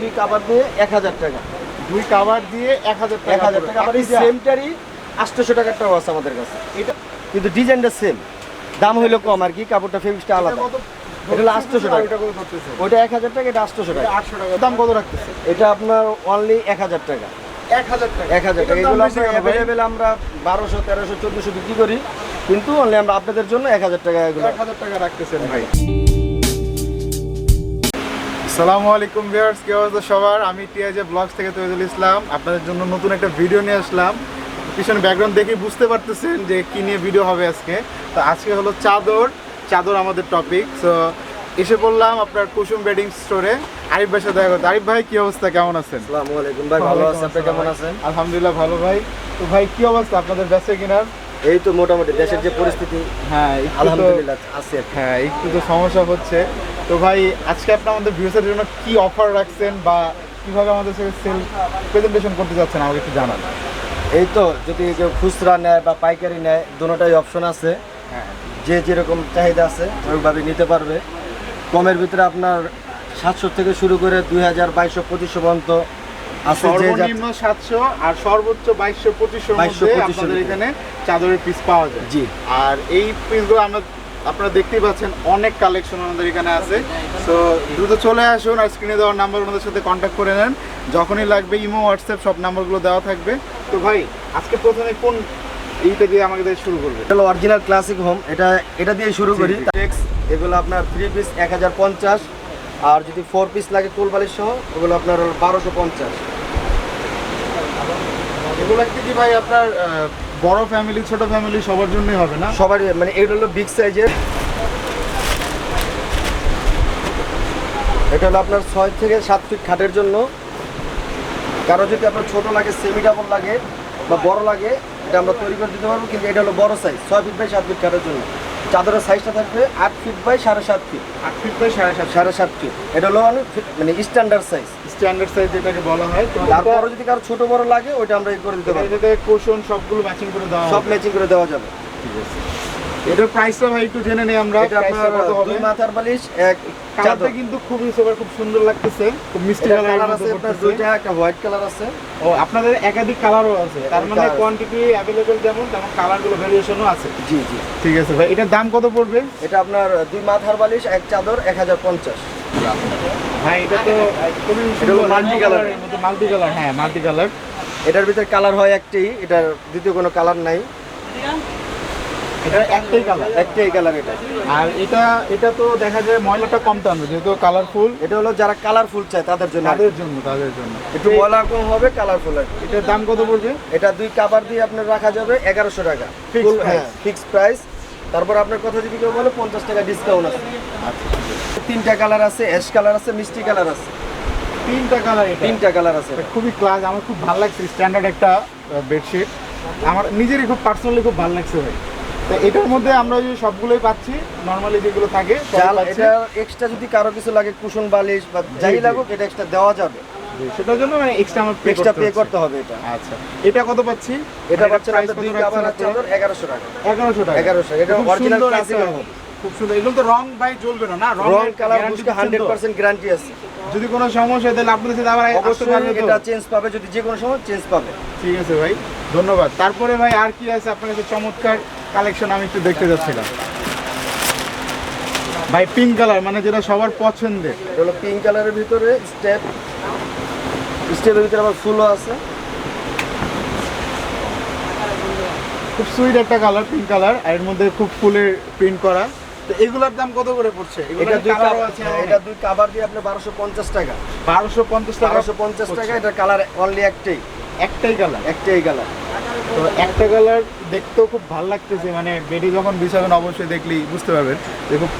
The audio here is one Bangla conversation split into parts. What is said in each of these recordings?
দুই কাবার দিয়ে এক হাজার টাকা। দুই কাভার দিয়ে এক হাজার এক হাজার টাকা। আবার এই সেমটারই আটশোশো টাকারটাও আছে আমাদের কাছে। এটা কিন্তু ডিজাইনটা সেম দাম হইল কম আর কি কাপড়টা ফেব্রিকটা আলাদা। এটা হলো 800 টাকা। এটা কত ধরতেছে ওইটা এক হাজার টাকা এটা আটশোশো টাকা। আটশো টাকা। দাম কত রাখতেছে এটা আপনার অনলি এক হাজার টাকা। এক হাজার টাকা। এক হাজার টাকা। এগুলো আমরা অ্যাভেলেবেল আমরা বারোশো তেরোশো চোদ্দোশো বিক্রি করি। কিন্তু অনলি আমরা আপনাদের জন্য এক হাজার টাকা এগুলো এক হাজার টাকা রাখতেছেন ভাই। আসসালামু আলাইকুম ভিউয়ার্স কি অবস্থা সবার? আমি টিআইজে ব্লগস থেকে তৈজুল ইসলাম। আপনাদের জন্য নতুন একটা ভিডিও নিয়ে আসলাম। পিছনে ব্যাকগ্রাউন্ড দেখে বুঝতে পারতেছেন যে কি নিয়ে ভিডিও হবে আজকে। তো আজকে হলো চাদর। চাদর আমাদের টপিক সো এসে বললাম আপনার কুসুম বেডিং স্টোরে আরিফ ভাই সাথে দেখা করতে। আরিফ ভাই কি অবস্থা? কেমন আছেন? আসসালামু আলাইকুম ভাই ভালো আছে আপনি কেমন আছেন? আলহামদুলিল্লাহ ভালো ভাই। তো ভাই কি অবস্থা আপনাদের? বেঁচে কিনার? এই তো মোটামুটি দেশের যে পরিস্থিতি হ্যাঁ আলহামদুলিল্লাহ আছে। হ্যাঁ একটু তো সমস্যা হচ্ছে। তো ভাই আজকে আপনি আমাদের ভিউসের জন্য কি অফার রাখছেন বা কীভাবে আমাদের সাথে সেল প্রেজেন্টেশন করতে যাচ্ছেন আমাকে একটু জানান। এই তো যদি কেউ খুচরা নেয় বা পাইকারি নেয় দুটোটাই অপশন আছে। হ্যাঁ। যে যেরকম চাহিদা আছে ওইভাবে নিতে পারবে। কমের ভিতরে আপনার সাতশো থেকে শুরু করে দুই হাজার বাইশশো পঁচিশশো পর্যন্ত আছে যে সর্বনিম্ন সাতশো আর সর্বোচ্চ বাইশশো পঁচিশশোর 2200, মধ্যে আপনাদের এখানে চাদরের পিস পাওয়া যায়। জি। আর এই পিসগুলো আমরা আপনারা দেখতেই পাচ্ছেন অনেক কালেকশন আমাদের এখানে আছে। তো দ্রুত চলে আসুন আর স্ক্রিনে দেওয়ার নাম্বার ওনাদের সাথে কন্ট্যাক্ট করে নেন। যখনই লাগবে ইমো হোয়াটসঅ্যাপ সব নাম্বারগুলো দেওয়া থাকবে। তো ভাই আজকে প্রথমে কোন এইটা দিয়ে আমাকে শুরু করবে এটা অরিজিনাল ক্লাসিক হোম এটা এটা দিয়ে শুরু করি। এগুলো আপনার থ্রি পিস এক হাজার পঞ্চাশ। আর যদি ফোর পিস লাগে কোলবালিশ সহ ওগুলো আপনার হলো বারোশো পঞ্চাশ। এগুলো কি কি ভাই আপনার বড় ফ্যামিলি ছোট ফ্যামিলি সবার জন্যই হবে না? সবারই মানে এগুলো হলো বিগ সাইজের এটা হলো আপনার ছয় থেকে সাত ফিট খাটের জন্য। কারও যদি আপনার ছোট লাগে সেমি ডাবল লাগে বা বড় লাগে এটা আমরা তৈরি করে দিতে পারব কিন্তু এটা হলো বড় সাইজ ছয় ফিট বাই সাত ফিট খাটের জন্য। চাদরের সাইজটা থাকবে আট ফিট বাই সাড়ে সাত ফিট আট ফিট বাই সাড়ে সাত সাড়ে সাত ফিট এটা হলো মানে স্ট্যান্ডার্ড সাইজ স্ট্যান্ডার্ড সাইজ যেটাকে বলা হয়। তো তারপরে যদি কারও ছোট বড় লাগে ওইটা আমরা করে দিতে পারি এটাতে কোশন সবগুলো ম্যাচিং করে দেওয়া সব ম্যাচিং করে দেওয়া যাবে। এটার প্রাইসটা ভাই একটু জেনে নেই আমরা। এটা আপনার দুই মাথার বালিশ এক চাদর কিন্তু খুবই সবার খুব সুন্দর লাগতেছে। খুব মিষ্টি কালার কালার আছে আপনার দুইটা একটা হোয়াইট কালার আছে। ও আপনাদের একাধিক কালারও আছে। তার মানে কোয়ান্টিটি অ্যাভেলেবেল যেমন তেমন কালারগুলো ভেরিয়েশনও আছে। জি জি। ঠিক আছে ভাই এটার দাম কত পড়বে? এটা আপনার দুই মাথার বালিশ এক চাদর এক হাজার পঞ্চাশ। ভাই এটা তো খুবই হলো multi colour। মাল্টি কালার হ্যাঁ মাল্টি কালার এটার ভিতরে কালার হয় একটি এটার দ্বিতীয় কোনো কালার নাই। এটা একটাই কালার একটাই কালার এটা। আর এটা এটা তো দেখা যায় ময়লাটা কম টানবে যেহেতু কালারফুল এটা হলো যারা কালারফুল চায় তাদের জন্য। তাদের জন্য তাদের জন্য। একটু ময়লা কম হবে কালারফুল আর এটার দাম কত পড়বে? এটা দুই কাবার দিয়ে আপনার রাখা যাবে এগারোশো টাকা। হ্যাঁ ফিক্সড প্রাইস তারপর আপনার কথা যদি কেউ বলে পঞ্চাশ টাকা ডিসকাউন্ট আছে। তিনটা কালার আছে অ্যাশ কালার আছে মিষ্টি কালার আছে। তিনটা কালার তিনটা কালার আছে। খুবই ক্লাস আমার খুব ভালো লাগছে স্ট্যান্ডার্ড একটা বেডশিট আমার নিজেরই খুব পার্সোনালি খুব ভালো লাগছে ভাই। তো এটার মধ্যে আমরা যে সবগুলোই পাচ্ছি নর্মালি যেগুলো থাকে। এটা এক্সট্রা যদি কারও কিছু লাগে কুশন বালিশ বা যাই। লাগুক এটা এক্সট্রা দেওয়া যাবে সেটার জন্য মানে এক্সট্রা আমার এক্সট্রা পে করতে হবে এটা আচ্ছা এটা কত পাচ্ছি এটা পাচ্ছেন price আপনার কত দুই রাখছেন আর আপনি? চাদর এগারোশো টাকা এগারোশো টাকা 1100 এটা অরিজিনাল একটা- হবে। খুব সুন্দর। এগুলো তো রং ভাই জ্বলবে না না? রং কালার guarantee বুঝতে দিচ্ছেন হান্ড্রেড তো? পার্সেন্ট গ্যারান্টি আছে। যদি কোনো সমস্যা হয় তাহলে আপনাদের সাথে আবার আসতে পারবে এটা চেঞ্জ পাবে যদি যে কোনো সময় চেঞ্জ পাবে। ঠিক আছে ভাই ধন্যবাদ। তারপরে ভাই আর কি আছে আপনার কাছে? চমৎকার কালেকশন আমি একটু দেখতে যাচ্ছিলাম। ভাই পিঙ্ক কালার মানে যেটা সবার পছন্দের। হলো পিঙ্ক কালারের ভিতরে স্টেপ স্টেপের ভিতরে আবার ফুলও আছে। খুব সুইট একটা কালার পিঙ্ক কালার আর এর মধ্যে খুব ফুলের প্রিন্ট করা। এগুলোর দাম কত করে পড়ছে? এটা দুই আছে এটা দুই কাবার দিয়ে আপনি বারোশো পঞ্চাশ টাকা। বারোশো পঞ্চাশ টাকা বারোশো পঞ্চাশ টাকা এটা কালার অনলি একটাই। একটাই কালার একটাই কালার তো একটা কালার দেখতেও খুব ভালো লাগতেছে মানে বেডি যখন বিছাবেন অবশ্যই দেখলেই বুঝতে পারবেন যে খুব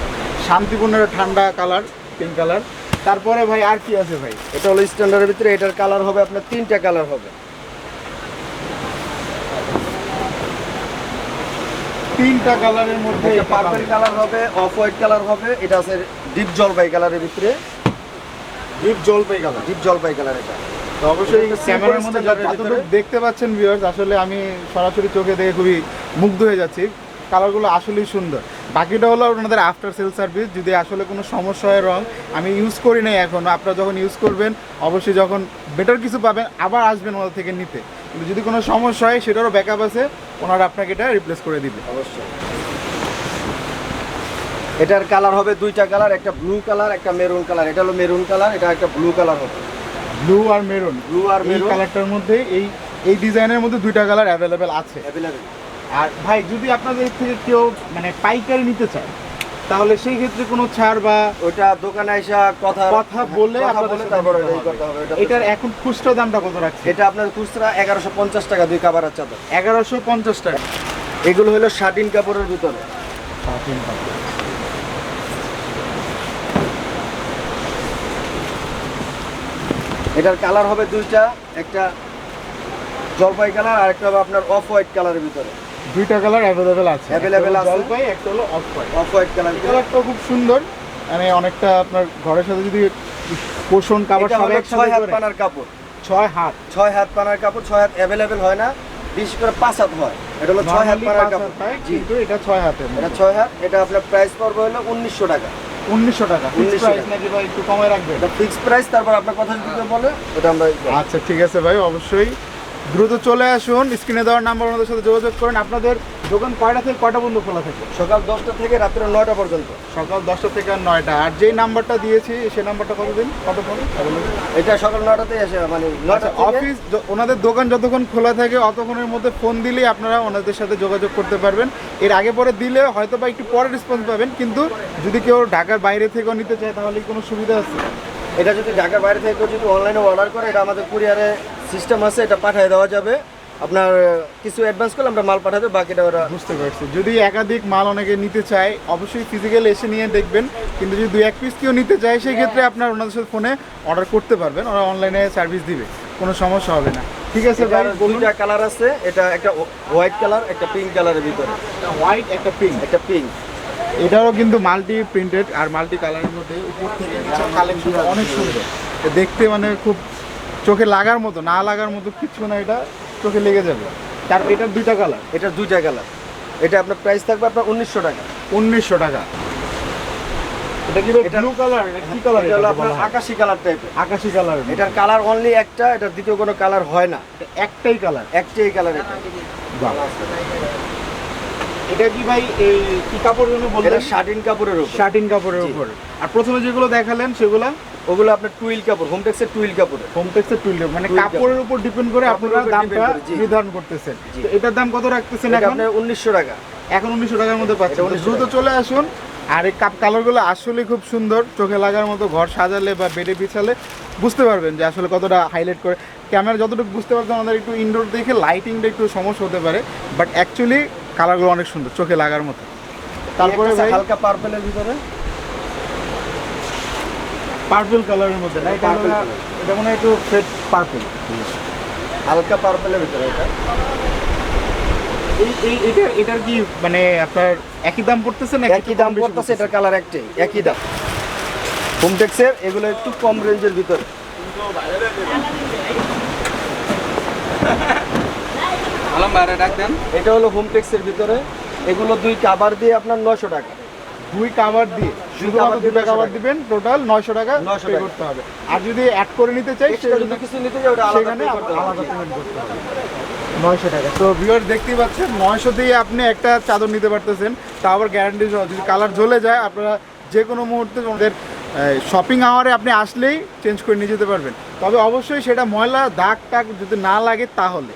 শান্তিপূর্ণ ঠান্ডা কালার পিঙ্ক কালার তারপরে ভাই আর কি আছে ভাই? এটা হলো স্ট্যান্ডার্ডের ভিতরে এটার কালার হবে আপনার তিনটা কালার হবে। তিনটা কালারের মধ্যে পার্পল কালার হবে অফ হোয়াইট কালার হবে এটা আছে ডিপ জলপাই কালারের ভিতরে। ডিপ জলপাই কালার ডিপ জলপাই কালার এটা। তো অবশ্যই ক্যামেরার মধ্যে যতটুকু দেখতে পাচ্ছেন ভিউয়ার্স আসলে আমি সরাসরি চোখে দেখে খুবই মুগ্ধ হয়ে যাচ্ছি। কালারগুলো আসলেই সুন্দর। বাকিটা হলো ওনাদের আফটার সেল সার্ভিস যদি আসলে কোনো সমস্যা হয় রং আমি ইউজ করি নাই এখনও আপনারা যখন ইউজ করবেন অবশ্যই যখন বেটার কিছু পাবেন আবার আসবেন ওদের থেকে নিতে। কিন্তু যদি কোনো সমস্যা হয় সেটারও ব্যাকআপ আছে ওনারা আপনাকে এটা রিপ্লেস করে দিবে। অবশ্যই। এটার কালার হবে দুইটা কালার একটা ব্লু কালার একটা মেরুন কালার এটা হলো মেরুন কালার এটা একটা ব্লু কালার হবে। ব্লু আর মেরুন ব্লু আর মেরুন কালারটার মধ্যে এই এই ডিজাইনের মধ্যে দুইটা কালার অ্যাভেলেবেল আছে। অ্যাভেলেবেল আর ভাই যদি আপনাদের থেকে কেউ মানে পাইকারি নিতে চায় তাহলে সেই ক্ষেত্রে কোনো ছাড় বা ওটা দোকানে এসে কথা কথা বলে তারপরে। করতে হবে। এটার এখন খুচরা দামটা কত রাখছে এটা আপনার খুচরা এগারোশো পঞ্চাশ টাকা দুই কাবারের চাদর। এগারোশো পঞ্চাশ টাকা। এগুলো হলো শাটিন কাপড়ের ভিতরে। এটার কালার হবে দুইটা একটা জলপাই কালার আর একটা হবে আপনার অফ হোয়াইট কালারের ভিতরে। দুইটা কালার অ্যাভেলেবেল আছে। হলো আছে। জলপাই একটা হলো off white off white colour কালারটা খুব সুন্দর। মানে অনেকটা আপনার ঘরের সাথে যদি পোষণ এটা সব একসাথে হাত পানার কাপড়। ছয় হাত। ছয় হাত পানার কাপড় ছয় হাত অ্যাভেলেবেল হয় না বিশেষ করে পাঁচ হাত হয়। এটা হলো ছয় হাত পানার কাপড়। হাত কিন্তু এটা ছয় হাতের এটা ছয় হাত এটা আপনার প্রাইস পড়বে হলো উনিশশো টাকা। উনিশশো টাকা। 1900 প্রাইস টাকা। নাকি ভাই একটু রাখবেন? এটা ফিক্সড প্রাইস তারপর আপনার কথা যদি বলে ওটা আমরা আচ্ছা ঠিক আছে ভাই অবশ্যই। দ্রুত চলে আসুন স্ক্রিনে দেওয়ার নাম্বার ওনাদের সাথে যোগাযোগ করেন। আপনাদের দোকান কয়টা থেকে কয়টা পর্যন্ত খোলা থাকে? সকাল দশটা থেকে রাত্রে নয়টা পর্যন্ত। সকাল দশটা থেকে আর নয়টা। আর যেই নাম্বারটা দিয়েছি সেই নাম্বারটা কতদিন? কতক্ষণ? এটা সকাল নয়টাতে এসে মানে নয়টা আচ্ছা অফিস ওনাদের দোকান যতক্ষণ খোলা থাকে অতক্ষণের মধ্যে ফোন দিলেই আপনারা ওনাদের সাথে যোগাযোগ করতে পারবেন। এর আগে পরে দিলে হয়তো বা একটু পরে রেসপন্স পাবেন কিন্তু যদি কেউ ঢাকার বাইরে থেকেও নিতে চায় তাহলে কোনো সুবিধা আছে? এটা যদি ঢাকার বাইরে থেকে যদি অনলাইনে অর্ডার করে এটা আমাদের কুরিয়ারে সিস্টেম আছে এটা পাঠিয়ে দেওয়া যাবে। আপনার কিছু অ্যাডভান্স করলে আমরা মাল পাঠাতে বাকিটা ওরা বুঝতে পারছি। যদি একাধিক মাল অনেকে নিতে চায় অবশ্যই ফিজিক্যাল এসে নিয়ে দেখবেন। কিন্তু যদি দুই এক পিস কেউ নিতে চায় সেই ক্ষেত্রে আপনার ওনাদের সাথে ফোনে অর্ডার করতে পারবেন। ওরা অনলাইনে সার্ভিস দিবে। কোনো সমস্যা হবে না। ঠিক আছে ভাই দুইটা কালার আছে। এটা একটা হোয়াইট কালার একটা পিঙ্ক কালারের ভিতরে। হোয়াইট একটা পিঙ্ক একটা পিঙ্ক এটাও কিন্তু মাল্টি প্রিন্টেড আর মাল্টি কালারের মধ্যে উপর থেকে কালেকশন অনেক সুন্দর। দেখতে মানে খুব চোখে লাগার মতো না লাগার মতো কিছু না এটা চোখে লেগে যাবে। তার এটার দুইটা কালার এটার দুইটা কালার এটা আপনার প্রাইস থাকবে আপনার উনিশশো টাকা। উনিশশো টাকা। এটা কি এটা- ব্লু কালার কি কালার এটা হলো আপনার আকাশি কালার টাইপের আকাশি কালার এটার কালার অনলি একটা এটার দ্বিতীয় কোনো কালার হয় না। একটাই কালার একটাই কালার এটা। এটা কি ভাই এই কি কাপড়ের জন্য এটা বললেন শার্টিন কাপড়ের উপর। শার্টিন কাপড়ের। উপর। আর প্রথমে যেগুলো দেখালেন সেগুলা? ওগুলো আপনার টুইল কাপড় হোমটেক্সের টুইল কাপড়ের হোমটেক্সের টুইল কাপড় মানে কাপড়ের উপর ডিপেন্ড করে আপনারা দামটা। নির্ধারণ করতেছেন। এটার দাম কত রাখতেছেন এখন? আপনার উনিশশো টাকা। এখন উনিশশো টাকার মধ্যে পাচ্ছেন। 1900 দ্রুত চলে আসুন। আর এই কাপ কালারগুলো আসলে খুব সুন্দর। চোখে লাগার মতো ঘর সাজালে বা বেডে বিছালে বুঝতে পারবেন যে আসলে কতটা হাইলাইট করে। ক্যামেরা যতটুকু বুঝতে পারছেন আমাদের একটু ইনডোর দেখে লাইটিংটা একটু সমস্যা হতে পারে। বাট অ্যাকচুয়ালি কালারগুলো অনেক সুন্দর চোখে লাগার মতো। তারপরে হালকা পার্পেলের ভিতরে। পার্পল কালারের মধ্যে না? এটা হলো- এটা মনে হয় একটু ফেড পার্পল হালকা পার্পলের ভিতরে এটা। এই এই এটা এটার কি মানে আপনার একই দাম পড়তেছে না একই দাম পড়তেছে এটার কালার একটাই একই দাম। হোমটেক্সের এগুলো একটু কম রেঞ্জের ভিতরে। আলম বাইরে ডাক দেন। এটা হলো হোমটেক্সের ভিতরে। এগুলো দুই কাবার দিয়ে আপনার নশো টাকা। দুই কাভার দিয়ে শুধুমাত্র দুটো কাভার দিবেন টোটাল নয়শো টাকা 900 পে করতে হবে। আর যদি অ্যাড করে নিতে চাই যদি কিছু নিতে ওটা সেখানে। আলাদা পেমেন্ট করতে হবে। নয়শো টাকা। তো ভিউয়ার দেখতেই পাচ্ছেন নয়শো দিয়ে আপনি একটা চাদর নিতে পারতেছেন তা আবার গ্যারান্টি সহ যদি কালার জ্বলে যায় আপনারা যে কোনো মুহূর্তে আমাদের শপিং আওয়ারে আপনি আসলেই চেঞ্জ করে নিয়ে যেতে পারবেন। তবে অবশ্যই সেটা ময়লা দাগ টাগ যদি না লাগে তাহলে।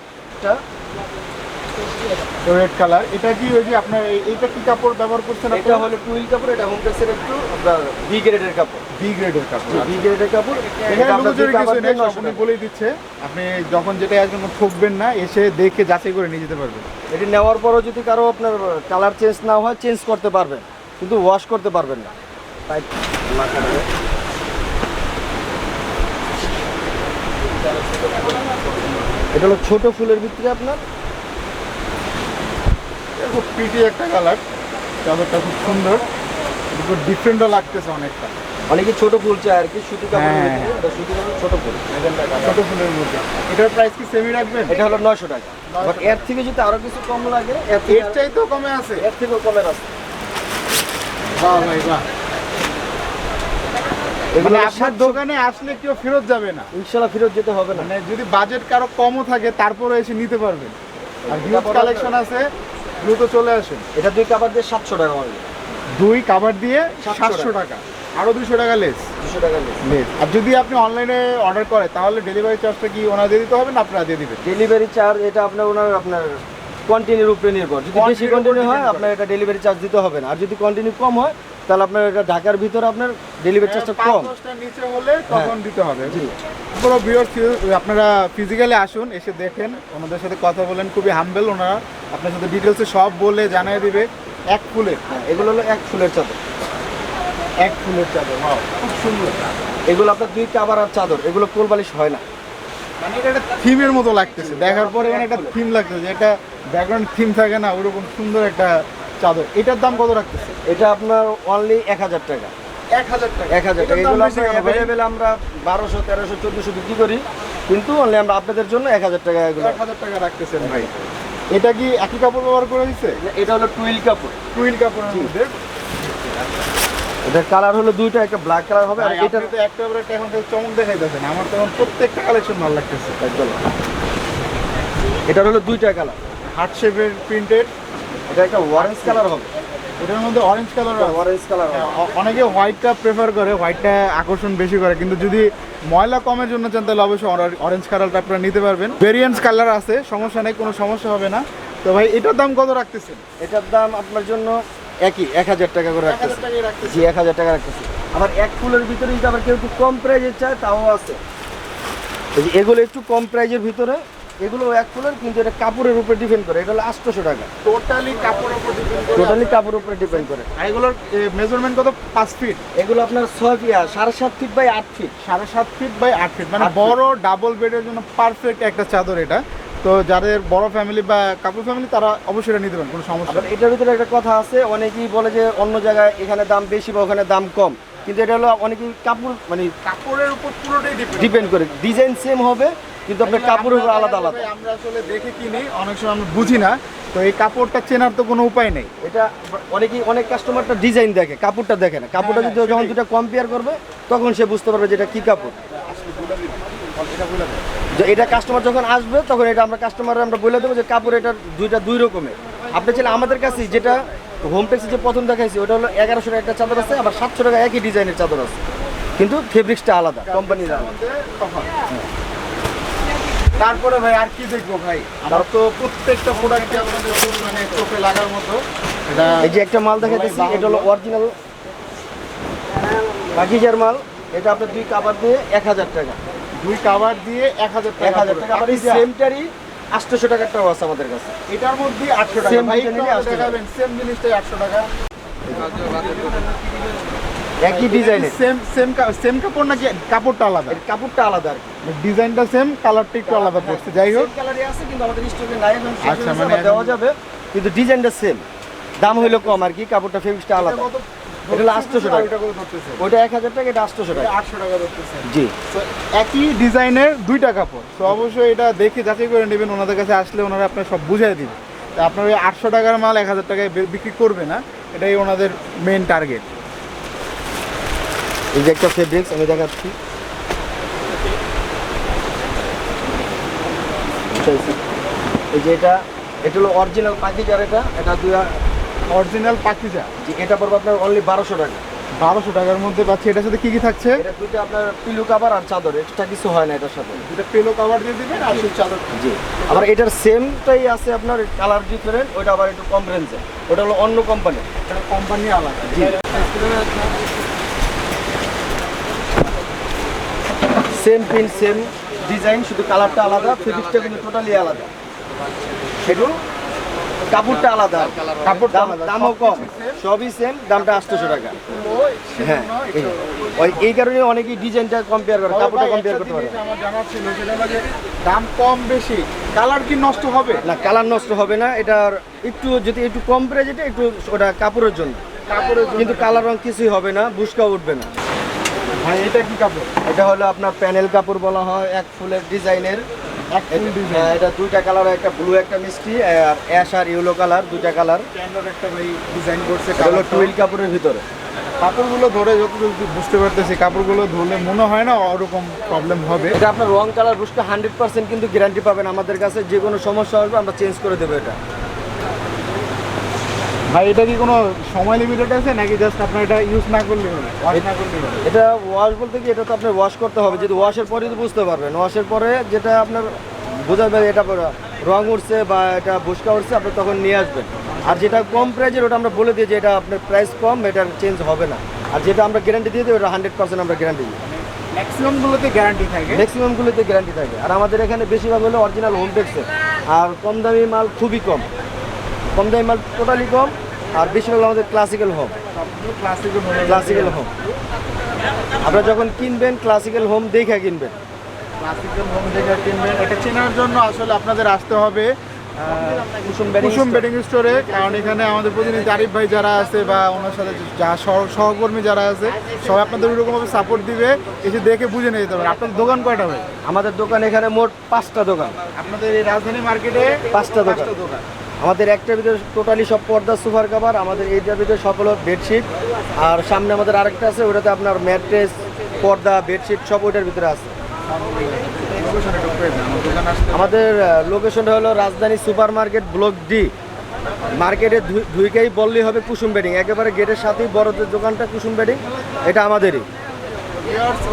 রেড কালার এটা কি ওই যে আপনার এইটা কি কাপড় ব্যবহার করছেন এটা হলো টুইল কাপড় এটা হোমটেক্সের একটু আপনার বি গ্রেডের কাপড়। বি গ্রেডের কাপড় বি গ্রেডের কাপড়। এখানে লুকোচুরি কিছু নেই আপনি বলেই দিচ্ছে। আপনি যখন যেটা আসবেন ঠকবেন না এসে দেখে যাচাই করে নিয়ে যেতে পারবেন। এটি নেওয়ার পরও যদি কারও আপনার কালার চেঞ্জ না হয় চেঞ্জ করতে পারবেন। কিন্তু ওয়াশ করতে পারবেন না। তাই এটা হলো ছোট ফুলের ভিতরে আপনার এটা খুব পিটি একটা কালার চাদরটা খুব সুন্দর একটু ডিফারেন্টও লাগতেছে অনেকটা। অনেকে ছোট ফুল চায় আর কি সুতি হ্যাঁ। সুতি কাপড় ছোট ফুল ছোট ফুলের মধ্যে। এটার প্রাইস কি সেমি রাখবেন? এটা হলো নয়শো টাকা। আবার এর থেকে যদি আরও কিছু কম লাগে এর চাইতেও কমে আছে। এর থেকেও কমের আছে। বাহ ভাই বাহ। এগুলো মানে আপনার দোকানে আসলে কেউ ফেরত যাবে না। ইনশাল্লাহ ফেরত যেতে হবে না। মানে যদি বাজেট কারও কমও থাকে তারপরে এসে নিতে পারবেন। আর হিউজ কালেকশন আছে। দ্রুত চলে আসেন। এটা দুই কাবার দিয়ে সাতশো টাকা হবে। দুই কাভার দিয়ে সাতশো টাকা। আরও দুশো টাকা লেস দুশো টাকা লেস আর যদি আপনি অনলাইনে অর্ডার করেন তাহলে ডেলিভারি চার্জটা কি ওনার দিয়ে দিতে হবে না আপনারা দিয়ে দিবেন? ডেলিভারি চার্জ এটা আপনার ওনার আপনার কন্টিনিউর উপরে নির্ভর। যদি বেশি কন্টিনিউ হয় আপনার এটা ডেলিভারি চার্জ দিতে হবে না। আর যদি কন্টিনিউ কম হয় তাহলে আপনার এটা ঢাকার ভিতরে আপনার ডেলিভারি চার্জটা পাঁচ কম। নিচে হলে তখন দিতে হবে জি। পুরো ভিউয়ার আপনারা ফিজিক্যালি আসুন এসে দেখেন ওনাদের সাথে কথা বলেন খুবই হাম্বেল ওনারা। আপনার সাথে ডিটেলসে সব বলে জানিয়ে দিবে। এক ফুলের হ্যাঁ, এগুলো হলো এক ফুলের চাদর। এক ফুলের চাদর wow, খুব সুন্দর। এগুলো আপনার দুই কাবার আর চাদর এগুলো কোল বালিশ হয় না। মানে এটা একটা থিমের মতো লাগতেছে। দেখার পরে মানে একটা থিম লাগতেছে। একটা ব্যাকগ্রাউন্ড থিম থাকে না ওরকম সুন্দর একটা চাদর। এটার দাম কত রাখতেছে? এটা আপনার অনলি এক হাজার টাকা। এক হাজার টাকা। এক হাজার টাকা। এগুলো ভাই? অ্যাভেলেবেল আমরা বারোশো তেরোশো চোদ্দোশো বিক্রি করি। কিন্তু অনলি আমরা আপনাদের জন্য এক হাজার টাকা এগুলো। এক হাজার টাকা রাখতেছেন ভাই। এটা কি একই কাপড় ব্যবহার করে দিচ্ছে এটা হলো টুইল কাপড়। টুইল কাপড়ের মধ্যে? এটার কালার হলো দুইটা একটা ব্ল্যাক কালার হবে আর এটা তো একটা পর একটা এখন চমক দেখাইতেছেন। আমার তো প্রত্যেকটা কালেকশন ভালো লাগতেছে। একদম। এটার হলো দুইটা কালার হার্ট শেপের প্রিন্টেড এটা একটা অরেঞ্জ কালার হবে। এটার মধ্যে অরেঞ্জ কালার হবে অরেঞ্জ কালার হবে। অনেকে হোয়াইটটা প্রেফার করে হোয়াইটটা আকর্ষণ বেশি করে। কিন্তু যদি ময়লা কমের জন্য চান তাহলে অবশ্যই অরেঞ্জ কালারটা আপনারা নিতে পারবেন। ভেরিয়েন্স কালার আছে সমস্যা নেই কোনো সমস্যা হবে না। তো ভাই এটার দাম কত রাখতেছেন? এটার দাম আপনার জন্য একই এক হাজার টাকা করে রাখতেছি। জি এক হাজার টাকা রাখতেছি। আবার এক ফুলের ভিতরে যদি আবার কেউ একটু কম প্রাইজের চায় তাও আছে। এগুলো একটু কম প্রাইজের ভিতরে এগুলো এক ফুলের কিন্তু এটা কাপড়ের উপরে ডিপেন্ড করে। এটা হলো আটশোশো টাকা। টোটালি কাপড়ের উপর ডিপেন্ড করে টোটালি কাপড়ের উপরে ডিপেন্ড করে। এগুলোর মেজারমেন্ট কত? পাঁচ ফিট এগুলো আপনার ছয় ফিট সাড়ে সাত ফিট বাই আট ফিট সাড়ে সাত ফিট বাই আট ফিট মানে বড় ডাবল বেডের জন্য পারফেক্ট একটা চাদর এটা। তো যাদের বড় ফ্যামিলি বা কাপড় ফ্যামিলি তারা অবশ্যই এটা নিতে পারেন কোনো সমস্যা নেই। এটার ভিতরে একটা কথা আছে অনেকেই বলে যে অন্য জায়গায় এখানে দাম বেশি বা ওখানে দাম কম। কিন্তু এটা হলো অনেকেই কাপড় মানে কাপড়ের উপর পুরোটাই ডিপেন্ড ডিপেন্ড করে। ডিজাইন সেম হবে কিন্তু আপনার কাপড়ের উপর আলাদা আলাদা। আমরা আসলে দেখে কিনি অনেক সময় আমরা বুঝি না। তো এই কাপড়টা চেনার তো কোনো উপায় নেই। এটা অনেকেই অনেক কাস্টমারটা ডিজাইন দেখে কাপড়টা দেখে না। কাপড়টা হ্যাঁ, যদি যখন দুটা কম্পেয়ার করবে তখন সে বুঝতে পারবে যে এটা কি কাপড়। এটা কাস্টমার যখন আসবে তখন এটা আমরা কাস্টমার আমরা বলে দেবো যে কাপড় এটা দুইটা দুই রকমের। আপনি চাইলে আমাদের কাছেই যেটা হোম টেক্সে যে প্রথম দেখাইছি ওটা হলো এগারোশো টাকা একটা চাদর আছে আবার সাতশো টাকা একই ডিজাইনের চাদর আছে। কিন্তু ফেব্রিক্সটা আলাদা কোম্পানির আলাদা। তারপরে ভাই আর কি দেখব ভাই? আমার তো প্রত্যেকটা প্রোডাক্টই আপনাদের মানে চোখে লাগার মতো। এটা এই যে একটা মাল দেখাইতেছি এটা হলো অরিজিনাল বাকিজার মাল। এটা আপনার দুই কাবার দিয়ে এক হাজার টাকা। দুই কাভার দিয়ে এক হাজার এক হাজার টাকা আবার এই সেমটারই আটশোশো টাকারটাও আছে আমাদের কাছে। এটার মধ্যে আটশো টাকা। ভাই ডিজাইনেরই একটু আমাকে 800 টাকা। দেখাবেন সেম জিনিসটাই আটশো টাকা। একই ডিজাইনের সেম সেম সেম কাপড় নাকি কাপড়টা আলাদা? কাপড়টা আলাদা আর ডিজাইনটা সেম কালারটা একটু আলাদা পড়ছে। যাই হোক। colour-ই আছে কিন্তু আমাদের স্টকে নাই এখন আচ্ছা, মানে দেওয়া যাবে। কিন্তু ডিজাইনটা সেম দাম হইল কম আর কি কাপড়টা ফেব্রিক্সটা আলাদা। এটা হলো 800 টাকা। ওইটা কত এক হাজার টাকা এটা আটশোশো টাকা। আটশো টাকা ধরতেছে। জি। তো একই ডিজাইনের দুইটা কাপড়। তো অবশ্যই এটা দেখে যাচাই করে নেবেন ওনাদের কাছে আসলে ওনারা আপনার সব বুঝাই দিবে। আপনার ওই আটশো টাকার মাল এক হাজার টাকায় বিক্রি করবে না এটাই ওনাদের মেন টার্গেট এই যে একটা ফেব্রিক্স আমি দেখাচ্ছি। এই যে এটা এটা হলো অরিজিনাল পাকিজার এটা এটা দুই অরিজিনাল পাকিজা জি, এটা পড়বে আপনার অনলি বারোশো টাকা। বারোশো টাকার মধ্যে পাচ্ছি। এটার সাথে কি কি থাকছে? এটা দুইটা আপনার পিলু কাবার আর চাদর এক্সট্রা কিছু হয় না এটার সাথে। এটা পেল কাভার দিয়ে দিবেন আর সেই চাদর। জি আবার এটার সেমটাই আছে আপনার কালার ডিফারেন্ট ওটা আবার একটু কম রেঞ্জে ওটা হলো অন্য কোম্পানি কোম্পানি আলাদা। জি। সেম পিন সেম ডিজাইন শুধু কালারটা আলাদা ফেব্রিকটা কিন্তু টোটালি আলাদা। সেটু কাপড়টা আলাদা। কাপড়টা দাম- দামও কম। সবই সেম দামটা আটশোশো টাকা। হ্যাঁ ওই এই কারণে অনেকেই ডিজাইনটা কম্পেয়ার করে কাপড়টা কম্পেয়ার করতে পারে। আমার জানা ছিল দাম কম বেশি কালার কি নষ্ট হবে? না কালার নষ্ট হবে না এটার একটু যদি একটু কম প্রাইজে একটু ওটা কাপড়ের জন্য। কাপড়ের জন্য। কিন্তু কালার রং কিছুই হবে না বুসকা উঠবে না। ভাই এটা কি কাপড়? এটা হলো আপনার প্যানেল কাপড় বলা হয় এক ফুলের ডিজাইনের। এটা- হ্যাঁ, এটা দুইটা কালার একটা ব্লু একটা মিষ্টি আর অ্যাশ আর ইয়েলো কালার দুইটা কালার একটা ভাই ডিজাইন করছে কালার টুইল কাপড়ের ভিতরে। কাপড়গুলো ধরে যতটুকু বুঝতে পারতেছি কাপড়গুলো ধরলে মনে হয় না ওরকম প্রবলেম হবে। এটা আপনার রং কালার বুঝতে হান্ড্রেড পার্সেন্ট কিন্তু গ্যারান্টি পাবেন আমাদের কাছে যে কোনো সমস্যা হবে আমরা চেঞ্জ করে দেবো এটা। ভাই এটা কি কোনো সময় লিমিটেড আছে নাকি জাস্ট আপনার এটা ইউজ না করলে হবে? ওয়াশ না করলে হবে? এটা ওয়াশ বলতে কি এটা তো আপনার ওয়াশ করতে হবে। যদি ওয়াশের পরে তো বুঝতে পারবেন। ওয়াশের পরে যেটা আপনার বোঝা যাবে এটা রং উঠছে বা এটা বুসকা উঠছে আপনি তখন নিয়ে আসবেন। আর যেটা কম প্রাইজের ওটা আমরা বলে দিই যে এটা আপনার প্রাইস কম এটার চেঞ্জ হবে না। আর যেটা আমরা গ্যারান্টি দিয়ে দিই ওটা হান্ড্রেড পার্সেন্ট আমরা গ্যারান্টি দিই। ম্যাক্সিমামগুলোতে গ্যারান্টি থাকে? ম্যাক্সিমামগুলোতে গ্যারান্টি থাকে। আর আমাদের এখানে বেশিরভাগ হলো অরিজিনাল হোম টেক্সের আর কম দামি মাল খুবই কম। কম দামি মাল টোটালি কম আর বেশিরভাগ আমাদের ক্লাসিক্যাল হোম ক্লাসিক্যাল হোম আপনারা যখন কিনবেন ক্লাসিক্যাল হোম দেখে কিনবেন। ক্লাসিক্যাল হোম দেখে কিনবেন। এটা চেনার জন্য আসলে আপনাদের আসতে হবে কুসুম বেডিং স্টোরে কারণ এখানে আমাদের প্রতিনিধি আরিফ ভাই যারা আছে বা ওনার সাথে যা সহকর্মী যারা আছে সবাই আপনাদের ওইরকমভাবে সাপোর্ট দিবে। এসে দেখে বুঝে নিয়ে যেতে পারে আপনাদের দোকান কয়টা ভাই? আমাদের দোকান এখানে মোট পাঁচটা দোকান। আপনাদের এই রাজধানী মার্কেটে পাঁচটা দোকান। আমাদের একটার ভিতরে টোটালি সব পর্দা সুপার কাভার আমাদের এইটার ভিতরে সকল বেডশিট আর সামনে আমাদের আরেকটা আছে, ওটাতে আপনার ম্যাট্রেস পর্দা বেডশিট সব ওইটার ভিতরে আছে। আমাদের লোকেশনটা হলো রাজধানী সুপার মার্কেট ব্লক ডি। মার্কেটে ধুইকেই বললেই হবে কুসুম বেডিং একেবারে গেটের সাথেই বড়দের দোকানটা কুসুম বেডিং এটা আমাদেরই।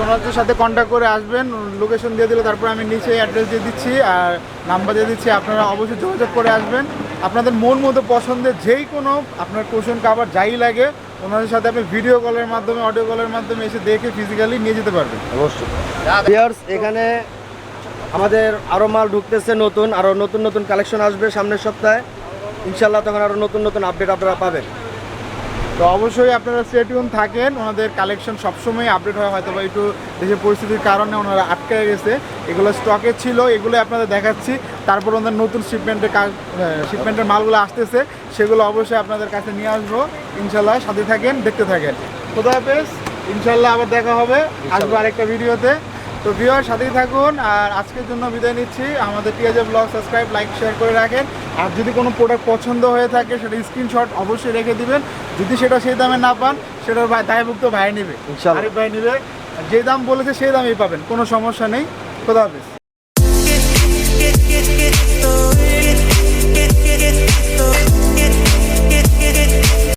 ওনাদের সাথে কন্ট্যাক্ট করে আসবেন লোকেশন দিয়ে দিলে তারপর আমি নিচে অ্যাড্রেস দিয়ে দিচ্ছি, আর নাম্বার দিয়ে দিচ্ছি, আপনারা অবশ্যই যোগাযোগ করে আসবেন। আপনাদের মন মতো পছন্দের যেই কোনো আপনার কোশন কাবার যাই লাগে, ওনাদের সাথে আপনি ভিডিও কলের মাধ্যমে অডিও কলের মাধ্যমে এসে দেখে ফিজিক্যালি নিয়ে যেতে পারবেন। অবশ্যই। এখানে আমাদের আরও মাল ঢুকতেছে নতুন আরও নতুন নতুন কালেকশন আসবে সামনের সপ্তাহে। ইনশাল্লাহ তখন আরও নতুন নতুন আপডেট আপনারা পাবেন। তো অবশ্যই আপনারা স্টেটিউন থাকেন। ওনাদের কালেকশন সবসময় আপডেট হয়, হয়তো বা একটু দেশের পরিস্থিতির কারণে ওনারা আটকে গেছে। এগুলো স্টকে ছিল, এগুলো আপনাদের দেখাচ্ছি। তারপর ওনাদের নতুন শিপমেন্টের কাজ শিপমেন্টের মালগুলো আসতেছে, সেগুলো অবশ্যই আপনাদের কাছে নিয়ে আসব। ইনশাল্লাহ সাথে থাকেন, দেখতে থাকেন। খোদা হাফেজ ইনশাল্লাহ আবার দেখা হবে। আসব আরেকটা ভিডিওতে তো ভিউয়ার সাথেই থাকুন আর আজকের জন্য বিদায় নিচ্ছি আমাদের TAJ blog subscribe like share করে রাখেন আর যদি কোনো প্রোডাক্ট পছন্দ হয়ে থাকে সেটা স্ক্রিনশট অবশ্যই রেখে দিবেন যদি সেটা সেই দামে না পান সেটার ভাই দায়ভুক্ত ভাই নেবে। আরিফ ভাই নেবে আর যে দাম বলেছে সেই দামেই পাবেন কোনো সমস্যা নেই খোদা হাফেজ get, get, get, get, get, get, get, get, get, get,